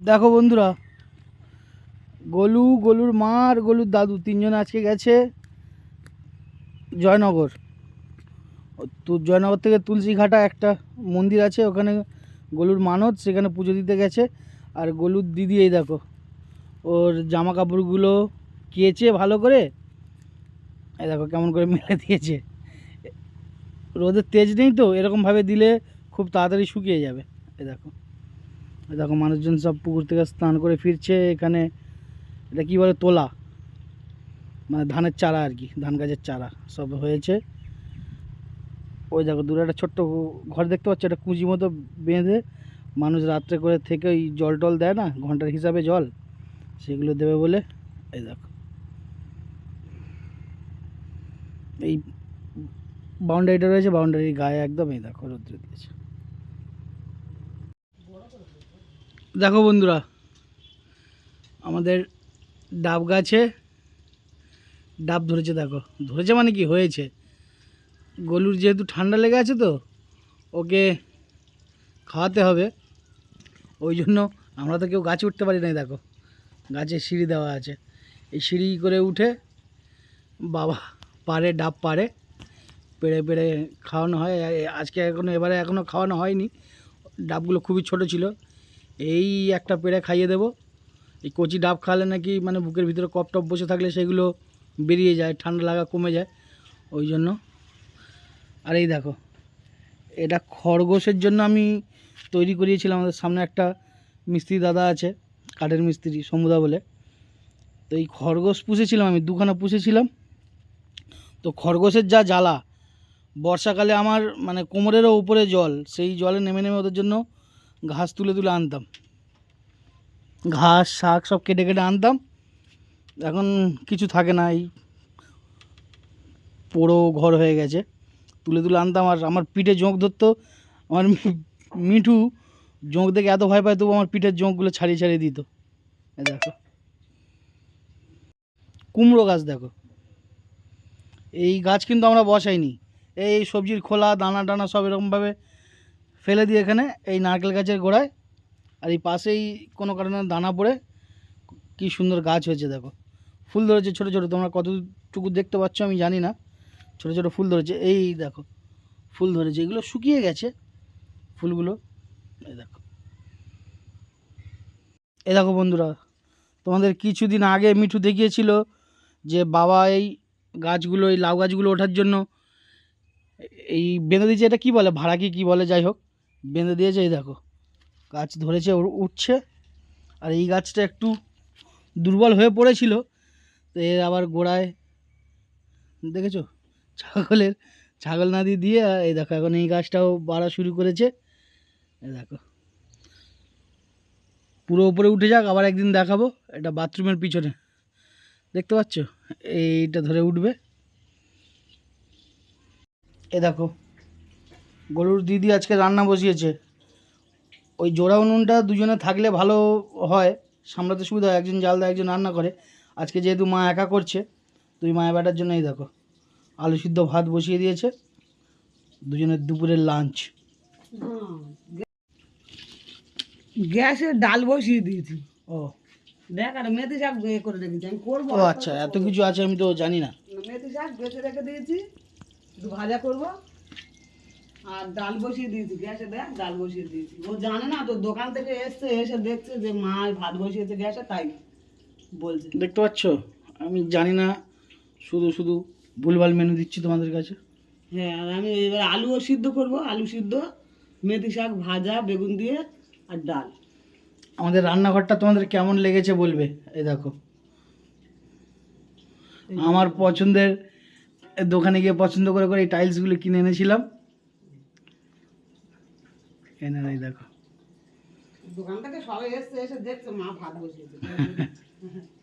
দেখো বন্ধুরা, গলু, গলুর মা আর গলুর দাদু, তিনজন আজকে গেছে জয়নগর। তো জয়নগর থেকে তুলসীঘাটা একটা মন্দির আছে, ওখানে গলুর মানত সেখানে পুজো দিতে গেছে। আর গলুর দিদি এই দেখো, ওর জামা কাপড়গুলো কেচে ভালো করে, এই দেখো কেমন করে মেলে দিয়েছে। রোদের তেজ নেই তো, এরকমভাবে দিলে খুব তাড়াতাড়ি শুকিয়ে যাবে, এই দেখো। দেখো মানুষজন সব পুকুর থেকে স্নান করে ফিরছে, এখানে এটা কী বলে, তোলা। মানে ধানের চারা আর কি, ধান গাছের চারা সব হয়েছে। ওই দেখো দূরে একটা ছোট্ট ঘর দেখতে পাচ্ছ একটা কুঁজি মতো বেঁধে মানুষ রাত্রে করে থেকে ওই জল টল দেয় না, ঘণ্টার হিসাবে জল, সেগুলো দেবে বলে, এই দেখো। এই বাউন্ডারিটা রয়েছে বাউন্ডারির গায়ে একদম, এই দেখো রৌদ্র দিয়েছে। দেখো বন্ধুরা, আমাদের ডাব গাছে ডাব ধরেছে দেখো। ধরেছে মানে কি? হয়েছে। গলুর যেহেতু ঠান্ডা লেগে আছে তো, ওকে খাওয়াতে হবে। ওই জন্য আমরা তো কেউ গাছে উঠতে পারি না দেখো। গাছে সিঁড়ি দেওয়া আছে। এই সিঁড়ি করে উঠে বাবা পারে, ডাব পারে। পেড়ে পেড়ে খাওয়ানো হয়। আজকে এখনও এবারে এখনও খাওয়ানো হয়নি। ডাবগুলো খুবই ছোট ছিল। এই একটা পেড়ে খাইয়ে দেবো। এই কচি ডাব খাওয়ালে নাকি মানে বুকের ভিতরে কপ টপ বসে থাকলে সেগুলো বেরিয়ে যায়, ঠান্ডা লাগা কমে যায়। ওই জন্য। আর এই দেখো, এটা খরগোশের জন্য আমি তৈরি করিয়েছিলাম। আমাদের সামনে একটা মিস্ত্রি দাদা আছে, কাঠের মিস্ত্রি, সমুদা বলে। তো এই খরগোশ পুষেছিলাম আমি, দুখানা পুষেছিলাম। তো খরগোশের যা জ্বালা, বর্ষাকালে আমার মানে কোমরেরও উপরে জল, সেই জলে নেমে নেমে ওদের জন্য ঘাস তুলে তুলে আনতাম। ঘাস, শাক সব কেটে কেটে আনতাম। এখন কিছু থাকে না, এই পোড়ো ঘর হয়ে গেছে। তুলে তুলে আনতাম আর আমার পিঠে জোঁক ধরতো। আমার মিঠু জোঁক দেখে এত ভয় পায়, তবু আমার পিঠের জোঁকগুলো ছাড়িয়ে ছাড়িয়ে দিত। দেখো। কুমড়ো গাছ দেখো। এই গাছ কিন্তু আমরা বসাইনি। এই সবজির খোলা, দানা টানা সব এরকমভাবে ফেলে দিয়ে এখানে এই নারকেল গাছের গোড়ায় আর এই পাশেই কোনো কারণে দানা পড়ে, কি সুন্দর গাছ হয়েছে দেখো। ফুল ধরেছে ছোটো ছোটো, তোমরা কতটুকু দেখতে পাচ্ছ আমি জানি না। ছোটো ছোটো ফুল ধরেছে, এই দেখো, ফুল ধরেছে, এগুলো শুকিয়ে গেছে ফুলগুলো। এই দেখো। এই দেখো বন্ধুরা, তোমাদের কিছুদিন আগে মিঠু দেখিয়েছিল যে বাবা এই গাছগুলো, এই লাউ গাছগুলো ওঠার জন্য, এই বেঁধে দিয়েছে, এটা কী বলে, ভাড়া কি, কী বলে, যাই হোক। বেঁধে দিয়েছে, এই দেখো। গাছ ধরেছে উঠছে। আর এই গাছটা একটু দুর্বল হয়ে পড়েছিল। তো এর আবার গোড়ায়, দেখেছ? ছাগলের, ছাগল নাদি দিয়ে এই দেখো, এখন এই গাছটাও বাড়া শুরু করেছে। দেখো। পুরো উপরে উঠে যাক, আবার একদিন দেখাবো। এটা বাথরুমের পিছনে। দেখতে পাচ্ছ? এইটা ধরে উঠবে। এ দেখো গরুর দিদি আজকে রান্না বসিয়েছে। ওই জোড়া উনুনটা দুজনে থাকলে ভালো হয় সামলাতে সুবিধা হয় একজন জাল দেয় একজন রান্না করে। আজকে যেহেতু মা একা করছে তুই মায়ের বেটার জন্যই দেখো আলু সিদ্ধ ভাত বসিয়ে দিয়েছে দুজনের দুপুরের লাঞ্চ গ্যাসে ডাল বসিয়ে দিয়েছি। ও। দেখ আর মেথি শাক এ করে রেখেছি আমি করব। ও আচ্ছা এত কিছু আছে আমি তো জানি না। মেথি শাক বেছে রেখে দিয়েছি ভাজা করব। আর ডাল বসিয়ে দিয়েছি গ্যাসে দেখ ডাল বসিয়ে দিয়েছি। ও জানে না তো দোকান থেকে এসছে এসে দেখছে যে মা ভাত বসিয়েছে গ্যাসে তাই বলছে। দেখতে পাচ্ছ? আমি জানি না শুধু শুধু ভুলভাল মেনু দিচ্ছি তোমাদের কাছে। হ্যাঁ আর আমি এবার আলুও সিদ্ধ করব আলু সিদ্ধ মেথি শাক ভাজা বেগুন দিয়ে আর ডাল। আমাদের রান্নাঘরটা তোমাদের কেমন লেগেছে বলবে? এই দেখো। আমার পছন্দের দোকানে গিয়ে পছন্দ করে করে এই টাইলসগুলো কিনে এনেছিলাম। এনে এই দেখো। দোকান থেকে সবাই এসছে এসে দেখছে মা ভাত বসিয়েছে।